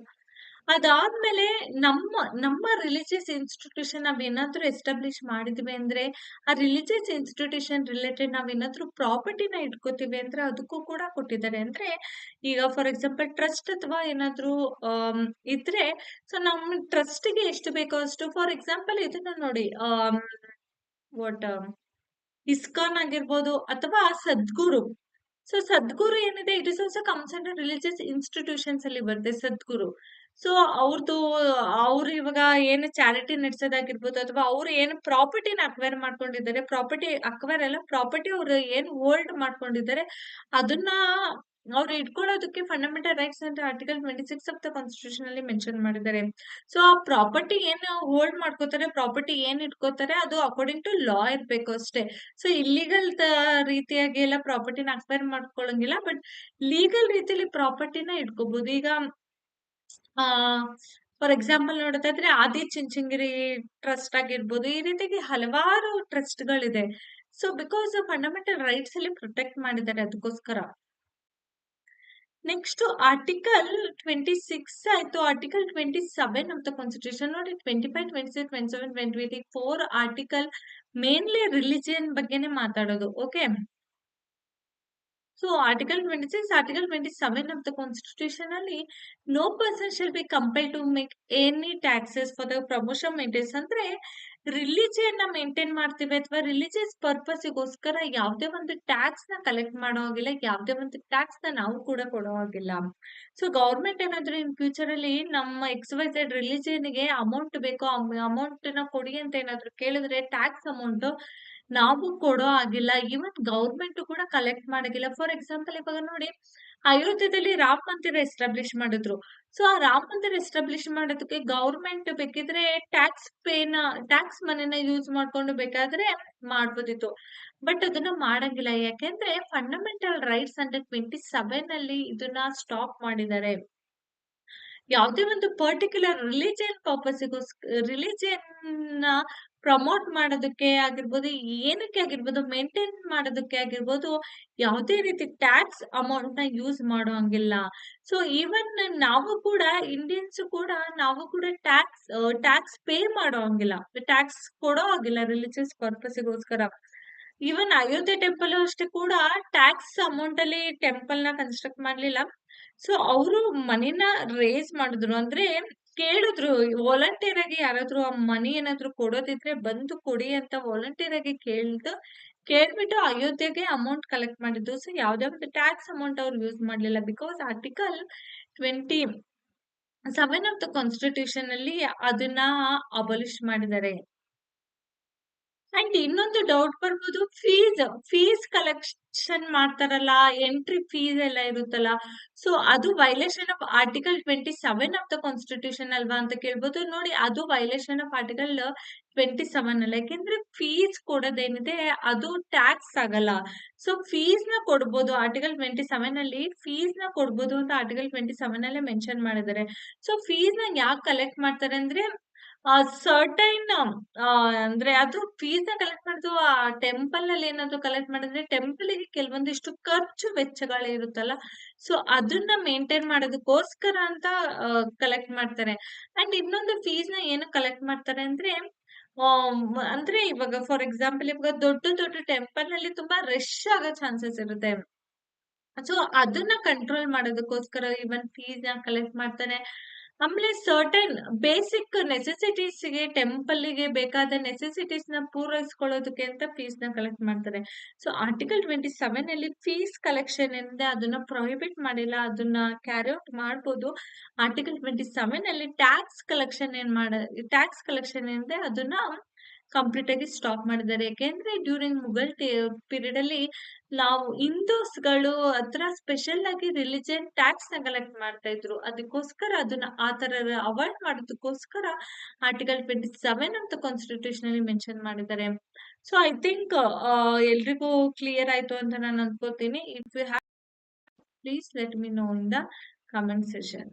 ಅದಾದ್ಮೇಲೆ ನಮ್ಮ ನಮ್ಮ ರಿಲಿಜಿಯಸ್ ಇನ್ಸ್ಟಿಟ್ಯೂಷನ್ ನಾವೇನಾದ್ರೂ ಎಸ್ಟಾಬ್ಲಿಷ್ ಮಾಡಿದ್ವಿ ಅಂದ್ರೆ, ಆ ರಿಲಿಜಿಯಸ್ ಇನ್ಸ್ಟಿಟ್ಯೂಷನ್ ರಿಲೇಟೆಡ್ ನಾವೇನಾದ್ರೂ ಪ್ರಾಪರ್ಟಿನ ಇಟ್ಕೋತೀವಿ ಅಂದ್ರೆ ಅದಕ್ಕೂ ಕೂಡ ಕೊಟ್ಟಿದ್ದಾರೆ. ಅಂದ್ರೆ ಈಗ ಫಾರ್ ಎಕ್ಸಾಂಪಲ್ ಟ್ರಸ್ಟ್ ಅಥವಾ ಏನಾದ್ರೂ ಇದ್ರೆ ಸೊ ನಮ್ಮ ಟ್ರಸ್ಟ್‌ಗೆ ಎಷ್ಟು ಬೇಕೋ ಅಷ್ಟು ಫಾರ್ ಎಕ್ಸಾಂಪಲ್ ಇದನ್ನ ನೋಡಿ ವಾಟ್ ಇಸ್ಕಾನ್ ಆಗಿರ್ಬೋದು ಅಥವಾ ಸದ್ಗುರು. ಸೊ ಸದ್ಗುರು ಏನಿದೆ it is also under religious institutions ಅಲ್ಲಿ ಬರುತ್ತೆ ಸದ್ಗುರು. ಸೊ ಅವ್ರದ್ದು ಅವ್ರು ಇವಾಗ ಏನು ಚಾರಿಟಿ ನಡೆಸೋದಾಗಿರ್ಬೋದು ಅಥವಾ ಅವ್ರು ಏನು ಪ್ರಾಪರ್ಟಿನ ಅಕ್ವೈರ್ ಮಾಡ್ಕೊಂಡಿದ್ದಾರೆ ಪ್ರಾಪರ್ಟಿ ಅಕ್ವೈರ್ ಅಲ್ಲ ಪ್ರಾಪರ್ಟಿ ಅವ್ರು ಏನು ಹೋಲ್ಡ್ ಮಾಡ್ಕೊಂಡಿದ್ದಾರೆ, ಅದನ್ನ ಅವ್ರು ಇಟ್ಕೊಳ್ಳೋದಕ್ಕೆ ಫಂಡಮೆಂಟಲ್ ರೈಟ್ಸ್ ಅಂತ article twenty six of the constitution ಅಲ್ಲಿ ಮೆನ್ಷನ್ ಮಾಡಿದ್ದಾರೆ. ಸೊ ಆ ಪ್ರಾಪರ್ಟಿ ಏನು ಹೋಲ್ಡ್ ಮಾಡ್ಕೋತಾರೆ ಪ್ರಾಪರ್ಟಿ ಏನ್ ಇಟ್ಕೋತಾರೆ, ಅದು ಅಕಾರ್ಡಿಂಗ್ ಟು ಲಾ ಇರ್ಬೇಕು ಅಷ್ಟೇ. ಸೊ ಇಲ್ಲಿಗಲ್ ರೀತಿಯಾಗಿ ಎಲ್ಲ ಪ್ರಾಪರ್ಟಿನ ಅಕ್ವೈರ್ ಮಾಡ್ಕೊಳ್ಳಂಗಿಲ್ಲ ಬಟ್ ಲೀಗಲ್ ರೀತಿಯಲ್ಲಿ ಪ್ರಾಪರ್ಟಿನ ಇಟ್ಕೋಬಹುದು ಈಗ, ಆ ಫಾರ್ ಎಕ್ಸಾಂಪಲ್ ನೋಡೋದಾದ್ರೆ ಆದಿ ಚಿಂಚಿಂಗಿರಿ ಟ್ರಸ್ಟ್ ಆಗಿರ್ಬೋದು, ಈ ರೀತಿಯಾಗಿ ಹಲವಾರು ಟ್ರಸ್ಟ್ ಗಳಿದೆ. ಸೊ ಬಿಕಾಸ್ ಫಂಡಮೆಂಟಲ್ ರೈಟ್ಸ್ ಅಲ್ಲಿ ಪ್ರೊಟೆಕ್ಟ್ ಮಾಡಿದ್ದಾರೆ ಅದಕ್ಕೋಸ್ಕರ. ನೆಕ್ಸ್ಟ್ ಆರ್ಟಿಕಲ್ ಟ್ವೆಂಟಿ ಸಿಕ್ಸ್ ಆಯಿತು article twenty seven of the constitution ನೋಡಿ twenty five twenty six twenty seven twenty four article mainly religion ಬಗ್ಗೆನೇ ಮಾತಾಡೋದು okay so article twenty six article twenty seven of the constitution ಅಲ್ಲಿ no person shall be compelled to make any taxes for the promotion maintenance ಅಂದ್ರೆ ರಿಲಿಜಿಯನ್ನ maintain ಮಾಡ್ತೀವಿ ಅಥವಾ religious ಪರ್ಪಸ್ಗೋಸ್ಕರ ಯಾವುದೇ ಒಂದು ಟ್ಯಾಕ್ಸ್ನ collect ಮಾಡೋ ಹಾಗಿಲ್ಲ, ಯಾವುದೇ ಒಂದು ಟ್ಯಾಕ್ಸ್ನ ನಾವು ಕೂಡ ಕೊಡೋ ಹಾಗಿಲ್ಲ. ಸೊ, ಗೌರ್ಮೆಂಟ್ ಏನಾದ್ರು ಇನ್ ಫ್ಯೂಚರ್ ಅಲ್ಲಿ ನಮ್ಮ ಎಕ್ಸ್ ವೈ ಝೆಡ್ ರಿಲಿಜಿಯನ್ಗೆ ಅಮೌಂಟ್ ಬೇಕೋ ಅಮೌಂಟ್ನ ಕೊಡಿ ಅಂತ ಏನಾದ್ರು ಕೇಳಿದ್ರೆ ಟ್ಯಾಕ್ಸ್ ಅಮೌಂಟ್ ನಾವು ಕೊಡೋ ಆಗಿಲ್ಲ ಈವನ್ ಗೌರ್ಮೆಂಟ್ ಕೂಡ ಕಲೆಕ್ಟ್ ಮಾಡಾಗಿಲ್ಲ. ಫಾರ್ ಎಕ್ಸಾಂಪಲ್ ಇವಾಗ ನೋಡಿ, ಅಯೋಧ್ಯದಲ್ಲಿ ರಾಮ ಮಂದಿರ ಎಸ್ಟಾಬ್ಲಿಷ್ ಮಾಡಿದ್ರು. ಸೊ ಆ ರಾಮ ಮಂದಿರ ಎಸ್ಟಾಬ್ಲಿಷ್ ಮಾಡೋದಕ್ಕೆ ಗೌರ್ಮೆಂಟ್ ಬೇಕಿದ್ರೆ ಟ್ಯಾಕ್ಸ್ ಪೇನ ಟ್ಯಾಕ್ಸ್ ಮನಿನ ಯೂಸ್ ಮಾಡ್ಕೊಂಡು ಬೇಕಾದ್ರೆ ಮಾಡ್ಬೋದಿತ್ತು. ಬಟ್ ಅದನ್ನ ಮಾಡಂಗಿಲ್ಲ. ಯಾಕೆಂದ್ರೆ fundamental rights under twenty seven ಅಲ್ಲಿ ಇದನ್ನ ಸ್ಟಾಪ್ ಮಾಡಿದ್ದಾರೆ. ಯಾವುದೇ ಒಂದು ಪರ್ಟಿಕ್ಯುಲರ್ ರಿಲಿಜಿಯನ್ ಪರ್ಪಸ್ಗೋಸ್ಕರ ರಿಲಿಜಿಯನ್ ಪ್ರಮೋಟ್ ಮಾಡೋದಕ್ಕೆ ಆಗಿರ್ಬೋದು, ಏನಕ್ಕೆ ಆಗಿರ್ಬೋದು ಮೇಂಟೈನ್ ಮಾಡೋದಕ್ಕೆ ಆಗಿರ್ಬೋದು, ಯಾವುದೇ ರೀತಿ ಟ್ಯಾಕ್ಸ್ ಅಮೌಂಟ್ನ ಯೂಸ್ ಮಾಡೋಂಗಿಲ್ಲ. ಸೊ ಈವನ್ ನಾವು ಕೂಡ ಇಂಡಿಯನ್ಸ್ ಕೂಡ ನಾವು ಕೂಡ ಟ್ಯಾಕ್ಸ್ ಟ್ಯಾಕ್ಸ್ ಪೇ ಮಾಡೋ ಹಂಗಿಲ್ಲ ಟ್ಯಾಕ್ಸ್ ಕೊಡೋ ಹಾಗಿಲ್ಲ ರಿಲಿಜಿಯಸ್ ಪರ್ಪಸ್ಗೋಸ್ಕರ ಈವನ್ ಅಯೋಧ್ಯೆ ಟೆಂಪಲ್ ಅಷ್ಟೇ ಕೂಡ ಟ್ಯಾಕ್ಸ್ ಅಮೌಂಟ್ ಅಲ್ಲಿ ಟೆಂಪಲ್ನ ಕನ್ಸ್ಟ್ರಕ್ಟ್ ಮಾಡ್ಲಿಲ್ಲ. ಸೊ ಅವರು ಮನಿನ ರೇಸ್ ಮಾಡಿದ್ರು. ಅಂದ್ರೆ ಕೇಳಿದ್ರು ವಾಲಂಟಿಯರ್ ಆಗಿ ಯಾರಾದ್ರೂ ಆ ಮನಿ ಏನಾದ್ರು ಕೊಡೋದಿದ್ರೆ ಬಂದು ಕೊಡಿ ಅಂತ ವಾಲಂಟಿಯರ್ ಆಗಿ ಕೇಳ್ದು, ಕೇಳ್ಬಿಟ್ಟು ಅಯೋಧ್ಯೆಗೆ ಅಮೌಂಟ್ ಕಲೆಕ್ಟ್ ಮಾಡಿದ್ದು. ಸೊ ಯಾವ್ದೇ ಒಂದು ಟ್ಯಾಕ್ಸ್ ಅಮೌಂಟ್ ಅವ್ರು ಯೂಸ್ ಮಾಡ್ಲಿಲ್ಲ. Because article twenty seven of the constitution ಅಲ್ಲಿ ಅದನ್ನ ಅಬಲಿಷ್ ಮಾಡಿದ್ದಾರೆ. ಅಂಡ್ ಇನ್ನೊಂದು ಡೌಟ್ ಬರ್ಬೋದು ಫೀಸ್ ಫೀಸ್ ಕಲೆಕ್ಷನ್ ಮಾಡ್ತಾರಲ್ಲ ಎಂಟ್ರಿ ಫೀಸ್ ಎಲ್ಲ ಇರುತ್ತಲ್ಲ. ಸೊ ಅದು violation of article twenty seven of the constitution ಅಲ್ವಾ ಅಂತ ಕೇಳ್ಬೋದು. ನೋಡಿ, ಅದು violation of article twenty seven ಅಲ್ಲ. ಯಾಕೆಂದ್ರೆ ಫೀಸ್ ಕೊಡೋದೇನಿದೆ, ಅದು ಟ್ಯಾಕ್ಸ್ ಆಗಲ್ಲ. ಸೊ ಫೀಸ್ನ ಕೊಡ್ಬೋದು. ಆರ್ಟಿಕಲ್ ಟ್ವೆಂಟಿ ಸೆವೆನ್ ಅಲ್ಲಿ ಫೀಸ್ನ ಕೊಡ್ಬೋದು ಅಂತ ಆರ್ಟಿಕಲ್ ಟ್ವೆಂಟಿ ಸೆವೆನ್ ಅಲ್ಲೇ ಮೆನ್ಷನ್ ಮಾಡಿದ್ದಾರೆ. ಸೊ ಫೀಸ್ನ ಯಾಕೆ ಕಲೆಕ್ಟ್ ಮಾಡ್ತಾರೆ ಅಂದ್ರೆ ಸರ್ಟೈನ್ ಅಂದ್ರೆ ಅದು ಫೀಸ್ನ ಕಲೆಕ್ಟ್ ಮಾಡುದು, ಆ ಟೆಂಪಲ್ನಲ್ಲಿ ಏನಾದ್ರು ಕಲೆಕ್ಟ್ ಮಾಡಿದ್ರೆ ಟೆಂಪಲ್ಗೆ ಕೆಲವೊಂದಿಷ್ಟು ಖರ್ಚು ವೆಚ್ಚಗಳು ಇರುತ್ತಲ್ಲ ಸೊ ಅದನ್ನ ಮೇಂಟೈನ್ ಮಾಡೋದಕ್ಕೋಸ್ಕರ ಅಂತ ಕಲೆಕ್ಟ್ ಮಾಡ್ತಾರೆ. ಅಂಡ್ ಇನ್ನೊಂದು ಫೀಸ್ನ ಏನು ಕಲೆಕ್ಟ್ ಮಾಡ್ತಾರೆ ಅಂದ್ರೆ ಅಂದ್ರೆ ಇವಾಗ ಫಾರ್ ಎಕ್ಸಾಂಪಲ್ ಇವಾಗ ದೊಡ್ಡ ದೊಡ್ಡ ಟೆಂಪಲ್ನಲ್ಲಿ ತುಂಬಾ ರಶ್ ಆಗೋ ಚಾನ್ಸಸ್ ಇರುತ್ತೆ. ಸೊ ಅದನ್ನ ಕಂಟ್ರೋಲ್ ಮಾಡೋದಕ್ಕೋಸ್ಕರ ಈವನ್ ಫೀಸ್ನ ಕಲೆಕ್ಟ್ ಮಾಡ್ತಾರೆ. ಆಮೇಲೆ ಸರ್ಟನ್ ಬೇಸಿಕ್ ನೆಸೆಸಿಟೀಸ್ಗೆ ಟೆಂಪಲ್ಗೆ ಬೇಕಾದ ನೆಸೆಸಿಟೀಸ್ನ ಪೂರೈಸ್ಕೊಳ್ಳೋದಕ್ಕೆ ಅಂತ ನ ಕಲೆಕ್ಟ್ ಮಾಡ್ತಾರೆ. ಸೊ ಆರ್ಟಿಕಲ್ ಟ್ವೆಂಟಿ ಸೆವೆನ್ ಅಲ್ಲಿ ಫೀಸ್ ಕಲೆಕ್ಷನ್ ಏನಿದೆ ಅದನ್ನ ಪ್ರೊಹಿಬಿಟ್ ಮಾಡಿಲ್ಲ, ಅದನ್ನ ಕ್ಯಾರಿ ಔಟ್ ಮಾಡ್ಬೋದು. ಆರ್ಟಿಕಲ್ ಟ್ವೆಂಟಿ ಸೆವೆನ್ ಅಲ್ಲಿ ಟ್ಯಾಕ್ಸ್ ಕಲೆಕ್ಷನ್ ಏನ್ ಮಾಡ ಟ್ಯಾಕ್ಸ್ ಕಲೆಕ್ಷನ್ ಏನಿದೆ ಅದನ್ನ ಕಂಪ್ಲೀಟ್ ಆಗಿ ಸ್ಟಾಪ್ ಮಾಡಿದ್ದಾರೆ. ಯಾಕೆಂದ್ರೆ ಡ್ಯೂರಿಂಗ್ ಮುಘಲ್ ಪೀರಿಯಡ್ ಅಲ್ಲಿ ನಾವು ಹಿಂದೂಸ್ಗಳು ಹತ್ರ ಸ್ಪೆಷಲ್ ಆಗಿ ರಿಲಿಜಿಯನ್ ಟ್ಯಾಕ್ಸ್ನ ಕಲೆಕ್ಟ್ ಮಾಡ್ತಾ ಇದ್ರು. ಅದಕ್ಕೋಸ್ಕರ ಅದನ್ನ ಆ ತರ ಅವಾಯ್ಡ್ ಮಾಡೋದಕ್ಕೋಸ್ಕರ ಆರ್ಟಿಕಲ್ ಟ್ವೆಂಟಿ ಸೆವೆನ್ ಅಂತ ಕಾನ್ಸ್ಟಿಟ್ಯೂಷನ್ ಅಲ್ಲಿ ಮೆನ್ಷನ್ ಮಾಡಿದ್ದಾರೆ. ಸೊ ಐ ಥಿಂಕ್ ಎಲ್ರಿಗೂ ಕ್ಲಿಯರ್ ಆಯ್ತು ಅಂತ ನಾನು ಅನ್ಕೋತೀನಿ. If you have please let me know in the comment session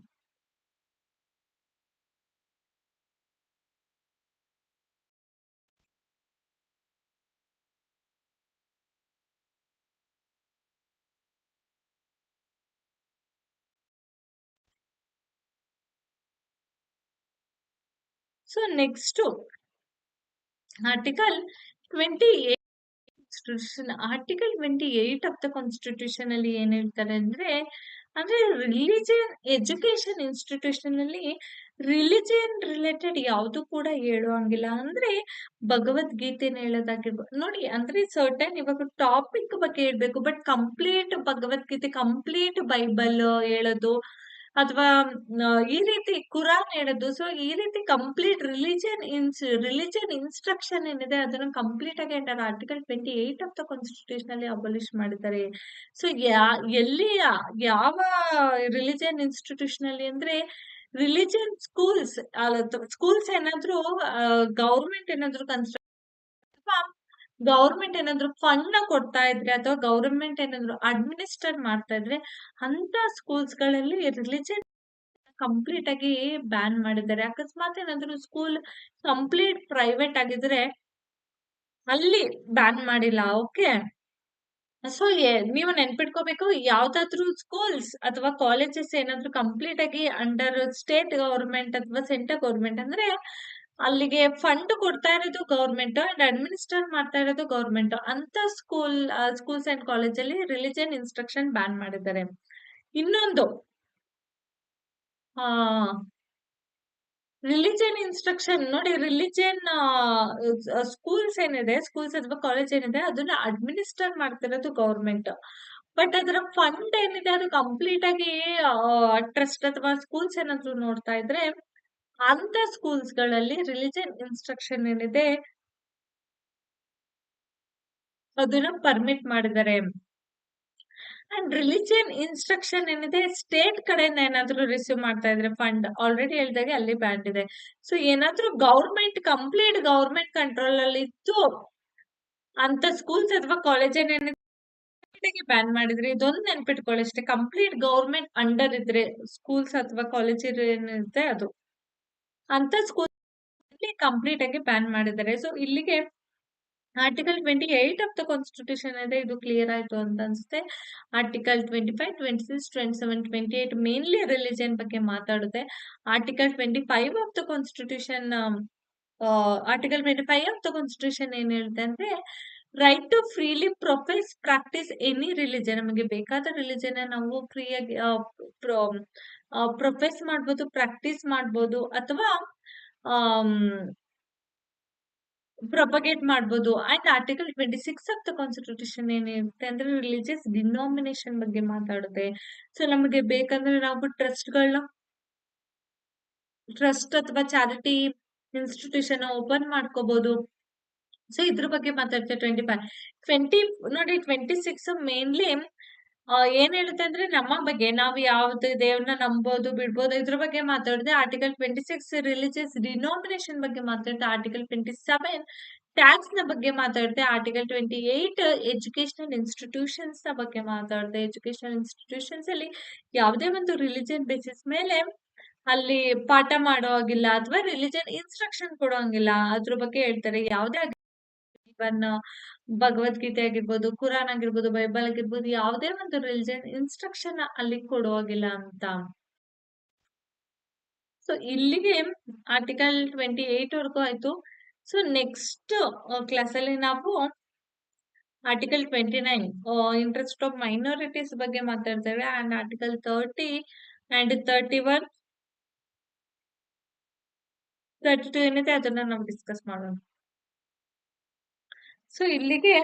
so next article twenty eight constitution article twenty eight of the constitution ಅಲ್ಲಿ ಏನ್ ಹೇಳ್ತಾರೆ ಅಂದ್ರೆ ಅಂದ್ರೆ ರಿಲಿಜಿಯನ್ ಎಜುಕೇಶನ್ ಇನ್ಸ್ಟಿಟ್ಯೂಷನ್ ಅಲ್ಲಿ ರಿಲಿಜಿಯನ್ ರಿಲೇಟೆಡ್ ಯಾವುದು ಕೂಡ ಹೇಳೋಂಗಿಲ್ಲ ಅಂದ್ರೆ ಭಗವದ್ಗೀತೆನ ಹೇಳೋದಾಗಿರ್ಬೋದು ನೋಡಿ, ಅಂದ್ರೆ ಸರ್ಟನ್ ಇವಾಗ ಟಾಪಿಕ್ ಬಗ್ಗೆ ಹೇಳ್ಬೇಕು but complete Bhagavad Gita complete bible ಹೇಳೋದು ಅಥವಾ ಈ ರೀತಿ ಕುರಾನ್ ಹೇಳೋದು. ಸೊ, ಈ ರೀತಿ complete religion ins religion instruction ಏನಿದೆ ಅದನ್ನ ಕಂಪ್ಲೀಟ್ ಆಗಿ under article 28 of the constitution ಅಲ್ಲಿ ಅಬಲಿಷ್ ಮಾಡಿದ್ದಾರೆ. ಸೊ, ಯಾ ಎಲ್ಲಿ ಯಾವ ರಿಲಿಜನ್ ಇನ್ಸ್ಟಿಟ್ಯೂಷನ್ ಅಲ್ಲಿ ಅಂದ್ರೆ ರಿಲಿಜನ್ ಸ್ಕೂಲ್ಸ್ ಸ್ಕೂಲ್ಸ್ ಏನಾದ್ರು ಗೌರ್ಮೆಂಟ್ ಏನಾದ್ರು ಕನ್ಸ್ಟ್ರಕ್ಟ್ ಗವರ್ಮೆಂಟ್ ಏನಾದ್ರು ಫಂಡ್ನ ಕೊಡ್ತಾ ಇದ್ರೆ ಅಥವಾ ಗವರ್ಮೆಂಟ್ ಏನಾದ್ರು ಅಡ್ಮಿನಿಸ್ಟರ್ ಮಾಡ್ತಾ ಇದ್ರೆ ಅಂತ ಸ್ಕೂಲ್ಸ್ಗಳಲ್ಲಿ ರಿಲಿಜನ್ ಕಂಪ್ಲೀಟ್ ಆಗಿ ಬ್ಯಾನ್ ಮಾಡಿದ್ದಾರೆ. ಅಕಸ್ಮಾತ್ ಏನಾದ್ರು ಸ್ಕೂಲ್ ಕಂಪ್ಲೀಟ್ ಪ್ರೈವೇಟ್ ಆಗಿದ್ರೆ ಅಲ್ಲಿ ಬ್ಯಾನ್ ಮಾಡಿಲ್ಲ. ಓಕೆ. ಸೊ, ನೀವು ನೆನ್ಪಿಟ್ಕೋಬೇಕು ಯಾವ್ದಾದ್ರು ಸ್ಕೂಲ್ಸ್ ಅಥವಾ ಕಾಲೇಜಸ್ ಏನಾದ್ರು ಕಂಪ್ಲೀಟ್ ಆಗಿ ಅಂಡರ್ ಸ್ಟೇಟ್ ಗವರ್ಮೆಂಟ್ ಅಥವಾ ಸೆಂಟ್ರಲ್ ಗವರ್ಮೆಂಟ್ ಅಂದ್ರೆ ಅಲ್ಲಿಗೆ ಫಂಡ್ ಕೊಡ್ತಾ ಇರೋದು ಗೌರ್ಮೆಂಟ್ ಅಂಡ್ ಅಡ್ಮಿನಿಸ್ಟರ್ ಮಾಡ್ತಾ ಇರೋದು ಗೌರ್ಮೆಂಟ್ ಅಂತ ಸ್ಕೂಲ್ ಸ್ಕೂಲ್ಸ್ ಅಂಡ್ ಕಾಲೇಜ್ ಅಲ್ಲಿ ರಿಲಿಜಿಯನ್ ಇನ್ಸ್ಟ್ರಕ್ಷನ್ ಬ್ಯಾನ್ ಮಾಡಿದ್ದಾರೆ. ಇನ್ನೊಂದು, ಆ ರಿಲಿಜಿಯನ್ ಇನ್ಸ್ಟ್ರಕ್ಷನ್ ನೋಡಿ ರಿಲಿಜಿಯನ್ ಸ್ಕೂಲ್ಸ್ ಏನಿದೆ ಸ್ಕೂಲ್ಸ್ ಅಥವಾ ಕಾಲೇಜ್ ಏನಿದೆ, ಅದನ್ನ ಅಡ್ಮಿನಿಸ್ಟರ್ ಮಾಡ್ತಿರೋದು ಗೌರ್ಮೆಂಟ್ ಬಟ್ ಅದರ ಫಂಡ್ ಏನಿದೆ, ಅದು ಕಂಪ್ಲೀಟ್ ಆಗಿ ಟ್ರಸ್ಟ್ ಅಥವಾ ಸ್ಕೂಲ್ಸ್ ಏನಾದ್ರು ನೋಡ್ತಾ ಇದ್ರೆ ಅಂತ ಸ್ಕೂಲ್ಸ್ಗಳಲ್ಲಿ ರಿಲಿಜನ್ ಇನ್ಸ್ಟ್ರಕ್ಷನ್ ಏನಿದೆ ಅದನ್ನ ಪರ್ಮಿಟ್ ಮಾಡಿದ್ದಾರೆ. ಅಂಡ್ ರಿಲಿಜಿಯನ್ ಇನ್ಸ್ಟ್ರಕ್ಷನ್ ಏನಿದೆ ಸ್ಟೇಟ್ ಕಡೆಯಿಂದ ಏನಾದ್ರು ರಿಸೀವ್ ಮಾಡ್ತಾ ಇದ್ರೆ ಫಂಡ್ ಆಲ್ರೆಡಿ ಹೇಳ್ದಾಗೆ ಅಲ್ಲಿ ಬ್ಯಾಂಡ್ ಇದೆ. ಸೊ, ಏನಾದ್ರು ಗೌರ್ಮೆಂಟ್ ಕಂಪ್ಲೀಟ್ ಗೌರ್ಮೆಂಟ್ ಕಂಟ್ರೋಲ್ ಅಲ್ಲಿ ಇತ್ತು ಅಂತ ಸ್ಕೂಲ್ಸ್ ಅಥವಾ ಕಾಲೇಜ್ ಏನಿದೆ ಬ್ಯಾನ್ ಮಾಡಿದ್ರೆ ಇದೊಂದು ನೆನ್ಪಿಟ್ಕೊಳ್ಳಿ ಅಷ್ಟೇ ಕಂಪ್ಲೀಟ್ ಗೌರ್ಮೆಂಟ್ ಅಂಡರ್ ಇದ್ರೆ ಸ್ಕೂಲ್ಸ್ ಅಥವಾ ಕಾಲೇಜ್ ಏನಿರುತ್ತೆ ಅದು. ಅಂತ ಸ್ಕೂಲ್ ಕಂಪ್ಲೀಟ್ ಆಗಿ ಬ್ಯಾನ್ ಮಾಡಿದ್ದಾರೆ. ಸೊ, ಇಲ್ಲಿಗೆ ಆರ್ಟಿಕಲ್ 28 ಆಫ್ ದ ಕಾನ್ಸ್ಟಿಟ್ಯೂಷನ್ ಇದೆ ಇದು ಕ್ಲಿಯರ್ ಆಯ್ತು ಅಂತ ಅನ್ಸುತ್ತೆ. ಆರ್ಟಿಕಲ್ 25, 26, 27, 28 ಮೇನ್ಲಿ ರಿಲಿಜನ್ ಬಗ್ಗೆ ಮಾತಾಡುತ್ತೆ. Article 25 of the constitution article 25 of the constitution ಏನ್ ಹೇಳುತ್ತೆ ಅಂದ್ರೆ right to freely profess practise any religion ನಮಗೆ ಬೇಕಾದ ರಿಲಿಜನ್ ನಾವು ಫ್ರೀಯಾಗಿ ಪ್ರೊಫೆಸ್ ಮಾಡ್ಬೋದು ಪ್ರಾಕ್ಟೀಸ್ ಮಾಡ್ಬೋದು ಅಥವಾ ಪ್ರೊಪಗೇಟ್ ಮಾಡ್ಬೋದು. And article 26 of the constitution ಏನಿರುತ್ತೆ ಅಂದ್ರೆ ರಿಲಿಜಿಯಸ್ ಡಿನಾಮಿನೇಷನ್ ಬಗ್ಗೆ ಮಾತಾಡುತ್ತೆ. ಸೊ, ನಮಗೆ ಬೇಕಂದ್ರೆ ನಾವು ಟ್ರಸ್ಟ್‌ಗಳನ್ನ ಟ್ರಸ್ಟ್ ಅಥವಾ ಚಾರಿಟಿ ಇನ್ಸ್ಟಿಟ್ಯೂಷನ್ ಓಪನ್ ಮಾಡ್ಕೋಬಹುದು. ಸೊ, ಇದ್ರ ಬಗ್ಗೆ ಮಾತಾಡ್ತೇವೆ ಟ್ವೆಂಟಿ ಫೈವ್ ಟ್ವೆಂಟಿ ನೋಡಿ 26 ಮೇನ್ಲಿ ಏನ್ ಹೇಳುತ್ತೆ ಅಂದ್ರೆ ನಮ್ಮ ಬಗ್ಗೆ ನಾವು ಯಾವ್ದು ದೇವ್ರನ್ನ ನಂಬೋದು ಬಿಡ್ಬೋದು ಇದ್ರ ಬಗ್ಗೆ ಮಾತಾಡಿದೆ ಆರ್ಟಿಕಲ್ 26 ರಿಲಿಜಿಯಸ್ ಡಿನೋಮಿನೇಷನ್ ಬಗ್ಗೆ ಮಾತಾಡುತ್ತೆ. ಆರ್ಟಿಕಲ್ 27 ಟ್ಯಾಕ್ಸ್ನ ಬಗ್ಗೆ ಮಾತಾಡುತ್ತೆ. ಆರ್ಟಿಕಲ್ 28 ಎಜುಕೇಶನಲ್ ಇನ್ಸ್ಟಿಟ್ಯೂಷನ್ಸ್ನ ಬಗ್ಗೆ ಮಾತಾಡುತ್ತೆ. ಎಜುಕೇಶನಲ್ ಇನ್ಸ್ಟಿಟ್ಯೂಷನ್ಸ್ ಅಲ್ಲಿ ಯಾವುದೇ ಒಂದು ರಿಲಿಜನ್ ಬೇಸಿಸ್ ಮೇಲೆ ಅಲ್ಲಿ ಪಾಠ ಮಾಡೋ ಹಾಗಿಲ್ಲ ಅಥವಾ ರಿಲಿಜನ್ ಇನ್ಸ್ಟ್ರಕ್ಷನ್ ಕೊಡೋ ಹಂಗಿಲ್ಲ. ಅದ್ರ ಬಗ್ಗೆ ಹೇಳ್ತಾರೆ. ಯಾವುದೇ ಇವನ್ ಭಗವದ್ಗೀತೆ ಆಗಿರ್ಬೋದು, ಕುರಾನ್ ಆಗಿರ್ಬೋದು, ಬೈಬಲ್ ಆಗಿರ್ಬೋದು ಯಾವುದೇ ಒಂದು ರಿಲಿಜನ್ ಇನ್ಸ್ಟ್ರಕ್ಷನ್ ಅಲ್ಲಿ ಕೊಡೋ ಹಾಗಿಲ್ಲ ಅಂತ. ಸೊ, ಇಲ್ಲಿಗೆ ಆರ್ಟಿಕಲ್ 28 ವರೆಗೂ ಆಯ್ತು. ಸೊ, ನೆಕ್ಸ್ಟ್ ಕ್ಲಾಸ್ ಅಲ್ಲಿ ನಾವು ಆರ್ಟಿಕಲ್ 29 ಇಂಟ್ರೆಸ್ಟ್ ಆಫ್ ಮೈನಾರಿಟೀಸ್ ಬಗ್ಗೆ ಮಾತಾಡ್ತೇವೆ. ಅಂಡ್ ಆರ್ಟಿಕಲ್ 30 ಅಂಡ್ 31 32 ಏನಿದೆ ಅದನ್ನ ನಾವು ಡಿಸ್ಕಸ್ ಮಾಡೋಣ. ಸೊ, ಇಲ್ಲಿಗೆ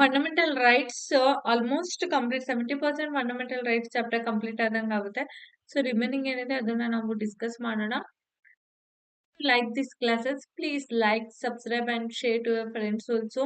fundamental rights almost complete 70% fundamental rights chapter complete ಆದಂಗೆ ಆಗುತ್ತೆ. ಸೊ, ರಿಮೈನಿಂಗ್ ಏನಿದೆ ಅದನ್ನ ನಾವು ಡಿಸ್ಕಸ್ ಮಾಡೋಣ. Like this classes please like, subscribe and share to your friends also.